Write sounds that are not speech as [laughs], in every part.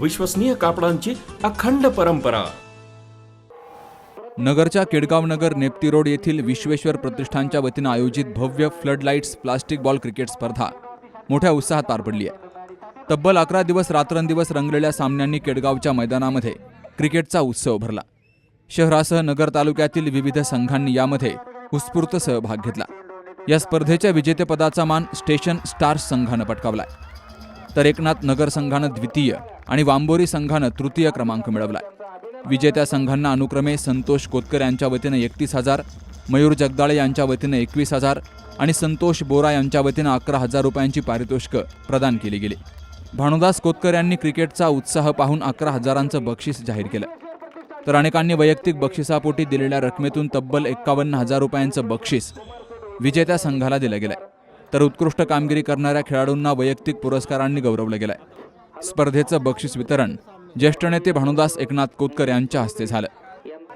विश्वसनीय कापडांची अखंड परंपरा. नगरच्या केडगाव नगर नेप्ती रोड येथील विश्वेश्वर प्रतिष्ठानच्या वतीनं आयोजित भव्य flood lights plastic ball cricket स्पर्धा मोठ्या उत्साहात पार पडली आहे. तब्बल अकरा दिवस रात्रंदिवस रंगलेल्या सामन्यांनी केडगावच्या मैदानामध्ये क्रिकेटचा उत्सव भरला. शहरासह नगर तालुक्यातील विविध संघांनी यामध्ये उत्स्फूर्त सहभाग घेतला. या स्पर्धेच्या विजेतेपदाचा मान स्टेशन स्टार्स संघानं पटकावलाय तर एकनाथ नगर संघानं द्वितीय आणि वांबोरी संघानं तृतीय क्रमांक मिळवलाय. विजेत्या संघांना अनुक्रमे संतोष कोतकर यांच्या वतीनं एकतीस हजार मयूर जगदाळे यांच्या वतीनं एकवीस हजार आणि संतोष बोरा यांच्या वतीनं अकरा हजार रुपयांची पारितोषिकं प्रदान केली गेली. भानुदास कोतकर यांनी क्रिकेटचा उत्साह पाहून अकरा हजारांचं बक्षीस जाहीर केलं. तर अनेकांनी वैयक्तिक बक्षिसापोटी दिलेल्या रकमेतून तब्बल एक्कावन्न हजार रुपयांचं बक्षीस विजेत्या संघाला दिलं गेलंय. तर उत्कृष्ट कामगिरी करणाऱ्या खेळाडूंना वैयक्तिक पुरस्कारांनी गौरवलं गेलंय. स्पर्धेचं बक्षीस वितरण ज्येष्ठ नेते भानुदास एकनाथ कोतकर यांच्या हस्ते झालं.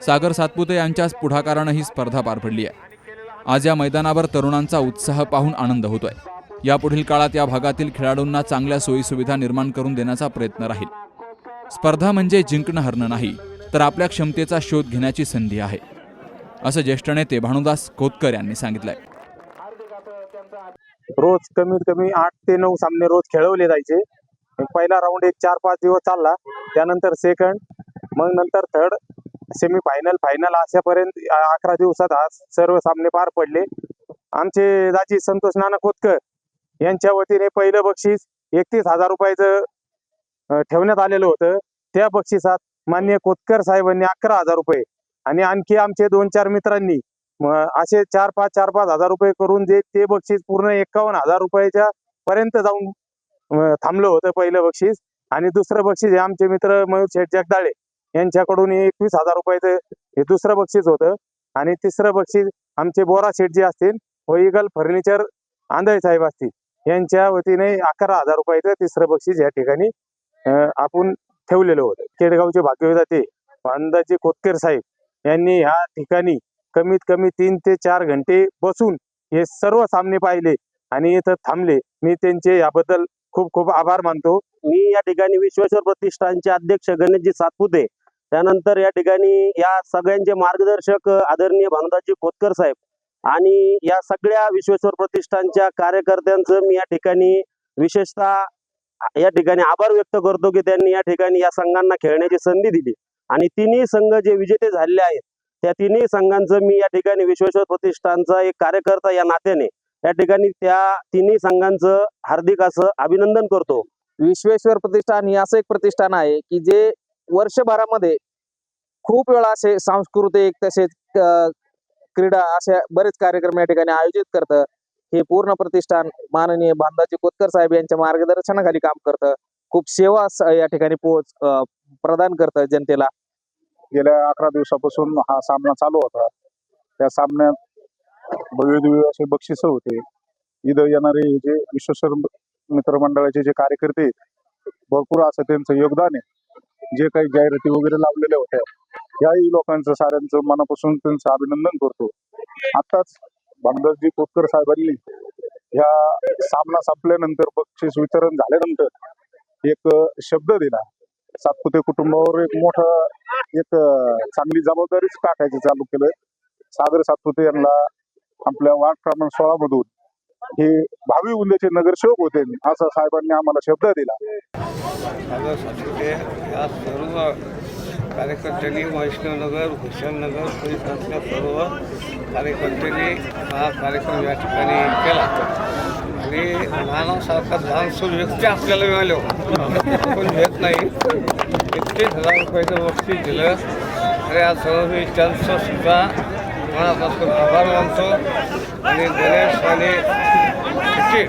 सागर सातपुते यांच्याच पुढाकारानं ही स्पर्धा पार पडली आहे. आज या मैदानावर तरुणांचा उत्साह पाहून आनंद होतोय. यापुढील काळात या भागातील खेळाडूंना चांगल्या सोयीसुविधा निर्माण करून देण्याचा प्रयत्न राहील. स्पर्धा म्हणजे जिंकणं हरणं नाही तर आपल्या क्षमतेचा शोध घेण्याची संधी आहे असं ज्येष्ठ नेते भानुदास कोतकर यांनी सांगितलंय. रोज कमीत कमी आठ ते नऊ सामने रोज खेळवले जायचे. पहिला राऊंड एक चार पाच दिवस चालला. त्यानंतर सेकंड मग नंतर थर्ड सेमी फायनल फायनल अशापर्यंत अकरा दिवसात आज सर्व सामने पार पडले. आमचे दाजी संतोष नाना खोतकर यांच्या वतीने पहिलं बक्षीस एकतीस हजार रुपयाचं ठेवण्यात आलेलं होतं. त्या बक्षिसात मान्य कोतकर साहेबांनी अकरा हजार रुपये आणि आणखी आमचे दोन चार मित्रांनी असे चार पाच चार पाच हजार रुपये करून जे ते बक्षीस पूर्ण एकावन्न हजार रुपयाच्या पर्यंत जाऊन थांबलं होतं पहिलं बक्षीस. आणि दुसरं बक्षीस हे आमचे मित्र मयूर शेठ जगदाळे यांच्याकडून एकवीस हजार रुपयाचं हे दुसरं बक्षीस होतं. आणि तिसरं बक्षीस आमचे बोरा शेठ जे असतील व इगल फर्निचर आंधळे साहेब असतील यांच्या वतीने अकरा हजार रुपयाचं तिसरं बक्षीस या ठिकाणी आपण ठेवलेलं होतं. केडगावचे भाग्यविधाते अंदाजे कोतकर साहेब यांनी ह्या ठिकाणी कमीत कमी तीन ते चार घंटे बसून हे सर्व सामने पाहिले आणि इथं थांबले. मी त्यांचे याबद्दल खूप खूप आभार मानतो. मी या ठिकाणी विश्वेश्वर प्रतिष्ठानचे अध्यक्ष गणेशजी सातपुते. त्यानंतर या ठिकाणी या सगळ्यांचे मार्गदर्शक आदरणीय भानुदाजी खोतकर साहेब आणि या सगळ्या विश्वेश्वर प्रतिष्ठानच्या कार्यकर्त्यांचं मी या ठिकाणी विशेषतः या ठिकाणी आभार व्यक्त करतो की त्यांनी या ठिकाणी या संघांना खेळण्याची संधी दिली. आणि तिन्ही संघ जे विजेते झालेले आहेत त्या तिन्ही संघांचं मी या ठिकाणी विश्वेश्वर प्रतिष्ठानचा एक कार्यकर्ता या नात्याने या ठिकाणी त्या तिन्ही संघांचं हार्दिक असं अभिनंदन करतो. विश्वेश्वर प्रतिष्ठान हे असं एक प्रतिष्ठान आहे की जे वर्षभरामध्ये खूप वेळा असे सांस्कृतिक तसेच क्रीडा असे बरेच कार्यक्रम या ठिकाणी आयोजित करतं. हे पूर्ण प्रतिष्ठान माननीय बांधाजी कोतकर साहेब यांच्या मार्गदर्शनाखाली काम करतं. खूप सेवा या ठिकाणी पोच प्रदान करतं जनतेला. गेल्या अकरा दिवसापासून हा सामना चालू होता. त्या सामन्यात भव्य दिव्य असे बक्षिस होते. इथं येणारे जे विश्वेश्वर मित्रमंडळाचे जे कार्यकर्ते भरपूर असं त्यांचं योगदान आहे. जे काही जाहिराती वगैरे लावलेल्या होत्या याही लोकांचं साऱ्यांचं मनापासून त्यांचं अभिनंदन करतो. आताच भामदासजी कोतकर साहेबांनी ह्या सामना संपल्यानंतर बक्षीस वितरण झाल्यानंतर एक शब्द दिला. सातपुते कुटुंबावर एक मोठं एक चांगली जबाबदारीच टाकायची चालू केलं सागर सातपुते यांना आपल्या वार्ड क्रमांक सोळा मधून हे भावी उल्लेचे नगरसेवक होते. असं साहेबांनी आम्हाला शब्द दिला. सागर सातपुते या सर्व कार्यकर्त्यांनी वैष्णवनगर भूषणनगर परिसरातल्या सर्व कार्यकर्त्यांनी हा कार्यक्रम या ठिकाणी केला. आणि लहानासारखा लहानसोर व्यक्ती आपल्याला मिळालो. पण घेत नाही. एकतीस हजार रुपयाचं बक्षीस दिलं. आणि या सर्व मी त्यांचं सुद्धा मनापासून आभार मानतो. आणि गणेश आणि सुचित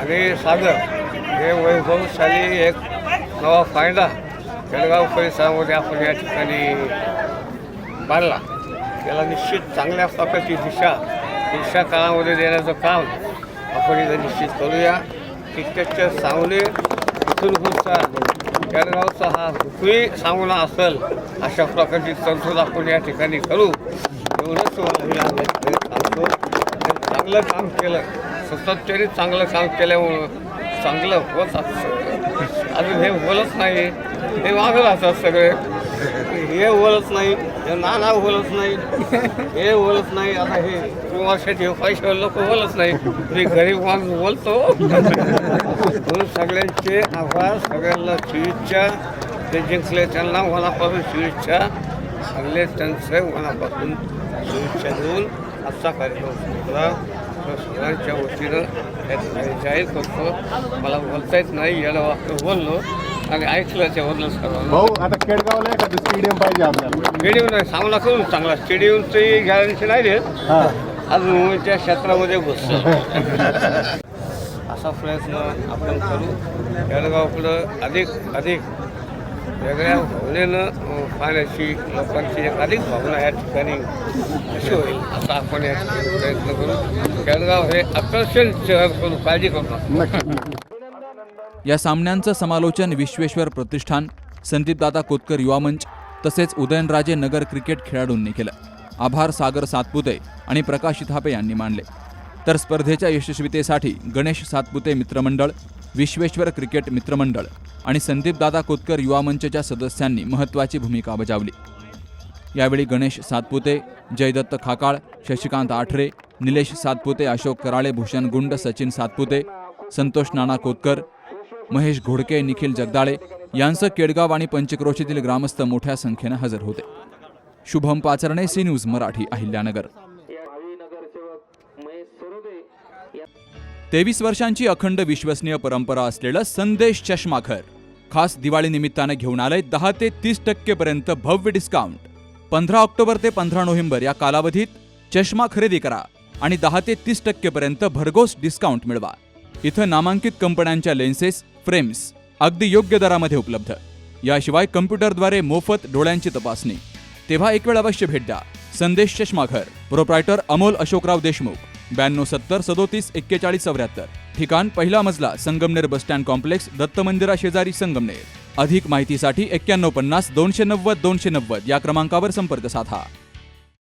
आणि सागर हे वैभवशाली एक नवा फायदा जळगाव परिसरामध्ये आपण या ठिकाणी बांधला त्याला निश्चित चांगल्या प्रकारची दिशा दिशा काळामध्ये देण्याचं काम आपण इथं निश्चित करूया तितक्याच्या सांगली इथून पुढचा जळगावचा हा हुकमी सांगणा असेल अशा प्रकारची तरतूद आपण या ठिकाणी करू. एवढंच सांगतो. चांगलं काम केलं. सातत्याने चांगलं काम केल्यामुळं चांगलं होत असतं. अजून हे बोलत नाही. हे वागत असतात सगळे. हे बोलत नाही. हे नाना बोलत नाही हे बोलत नाही आता हे किंवा शेती पैसे लोक बोलत नाही. मी गरीब माणूस बोलतो. म्हणून सगळ्यांचे आभार सगळ्यांना शुभेच्छा. ते जिंकले त्यांना मनापासून शुभेच्छा. सगळे त्यांचे मनापासून शुभेच्छा देऊन आजचा कार्यक्रम संपला. सगळ्यांच्या वतीनं जाहीर करतो. मला बोलता येत नाही याला वाक्य बोललो. ऐकलं त्यावरनं सर्वांना. भाऊ आता केडगावला एखादं स्टेडियम पाहिजे आपल्याला. स्टेडियम नाही सामना करू चांगला स्टेडियमची गॅरंटी नाही देत. हा. अजून मुंबईच्या क्षेत्रामध्ये घुसतं [laughs] असा प्रयत्न आपण करू. जळगावकडं अधिक अधिक वेगळ्या भावनेनं पाहण्याची लोकांची एक अधिक भावना या ठिकाणी कशी होईल. असा आपण या प्रयत्न करू. जळगाव हे आकर्षण शहर करू काळजी करू नका. या सामन्यांचं समालोचन विश्वेश्वर प्रतिष्ठान संदीपदादा कोतकर युवा मंच तसेच उदयनराजे नगर क्रिकेट खेळाडूंनी केलं. आभार सागर सातपुते आणि प्रकाश थापे यांनी मानले. तर स्पर्धेच्या यशस्वीतेसाठी गणेश सातपुते मित्रमंडळ विश्वेश्वर क्रिकेट मित्रमंडळ आणि संदीपदादा कोतकर युवा मंचच्या सदस्यांनी महत्त्वाची भूमिका बजावली. यावेळी गणेश सातपुते जयदत्त खाकाळ शशिकांत आठरे निलेश सातपुते अशोक कराळे भूषण गुंड सचिन सातपुते संतोष नाना कोतकर महेश घोडके निखिल जगदाळे यांचं केडगाव आणि पंचक्रोशीतील ग्रामस्थ मोठ्या संख्येनं हजर होते. Shubham Pacharne C news Marathi Ahilyanagar. तेवीस वर्षांची अखंड विश्वसनीय परंपरा असलेलं संदेश चष्माघर खास दिवाळी निमित्तानं घेऊन आलंय दहा ते तीस टक्केपर्यंत भव्य डिस्काउंट पंधरा ऑक्टोबर ते पंधरा नोव्हेंबर या कालावधीत चष्मा खरेदी करा आणि दहा ते तीस टक्केपर्यंत भरघोस डिस्काउंट मिळवा. इथं नामांकित कंपन्यांच्या लेन्सेस फ्रेम्स अगदी योग्य दरामध्ये उपलब्ध. याशिवाय कम्प्युटरद्वारे मोफत डोळ्यांची तपासणी. तेव्हा एक वेळ अवश्य भेट द्या. संदेश चष्माघर. प्रोप्रायटर अमोल अशोकराव देशमुख. ब्याण्णव सत्तर सदोतीस एक्केचाळीस चौऱ्याहत्तर. ठिकाण पहिला मजला Sangamner bus stand complex Datta मंदिरा शेजारी संगमनेर. अधिक माहितीसाठी एक्क्याण्णव पन्नास दोनशे नव्वद दोनशे नव्वद या क्रमांकावर संपर्क साधा.